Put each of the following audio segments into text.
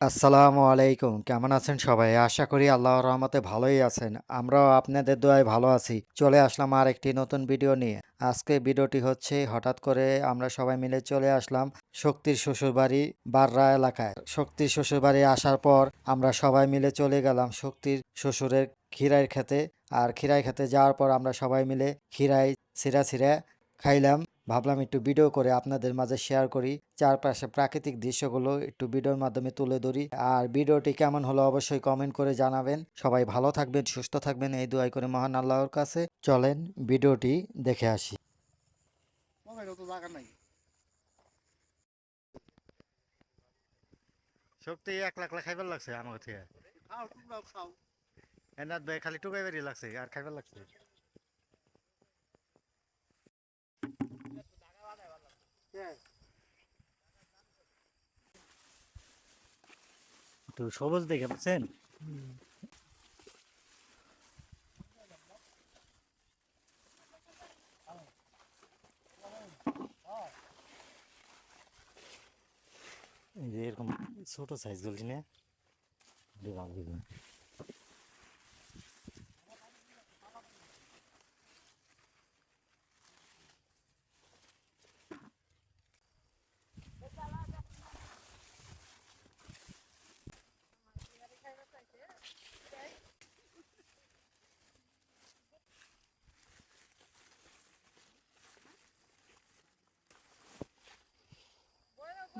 আসসালামু আলাইকুম। কেমন আছেন সবাই? আশা করি আল্লাহর রহমতে ভালোই আছেন। আমরাও আপনাদের দোয়ায় ভালো আছি। চলে আসলাম আর একটি নতুন ভিডিও নিয়ে। আজকে ভিডিওটি হচ্ছে, হঠাৎ করে আমরা সবাই মিলে চলে আসলাম শক্তির শ্বশুরবাড়ি বাররা এলাকায়। শক্তির শ্বশুরবাড়ি আসার পর আমরা সবাই মিলে চলে গেলাম শক্তির শ্বশুরের খিরাইয়ের খেতে। আর খিরাই খেতে যাওয়ার পর আমরা সবাই মিলে খিরাই ছিঁড়া ছিঁড়া খাইলাম। ভাবলাম একটু ভিডিও করে আপনাদের মাঝে শেয়ার করি। চারপাশে প্রাকৃতিক দৃশ্যগুলো একটু ভিডিওর মাধ্যমে তুলে ধরি। আর ভিডিওটি কেমন হলো অবশ্যই কমেন্ট করে জানাবেন। সবাই ভালো থাকবেন সুস্থ থাকবেন এই দোয়াই করে মহান আল্লাহর কাছে। চলেন ভিডিওটি দেখে আসি। শক্তি এক লাখ লাখ খাইবার লাগছে আমার থেকে খাও খাও। এনার ভাই খালি টুকাই বেরিয়ে লাগছে আর খাইবার লাগছে। তো সবুজ দেখে যে এরকম ছোট সাইজ গুলি না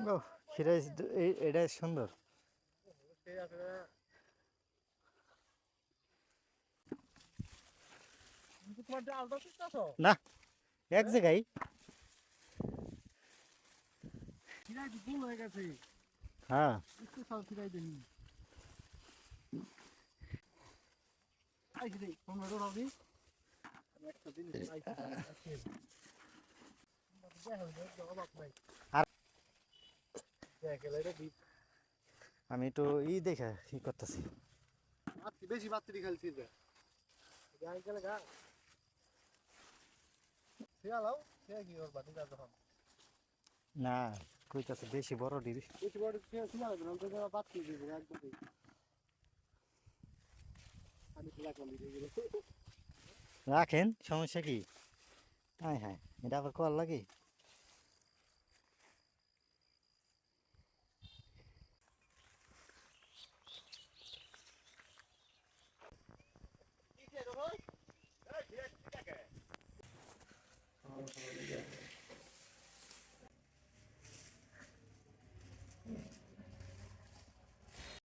ও এটা সুন্দর। না এক জায়গায়। হয়ে। আর- আমি তো ই দেখে ই করতেছি। বেশি বাতি খেলছি কি না কইতাছে বেশি বড় ডিবি বেশি বড় শিয়া শিয়াল না তো বাতি দিব একদম রাখেন সমস্যা কি? হ্যাঁ হ্যাঁ এটা আবার কল লাগে? Yeah, yeah, yeah.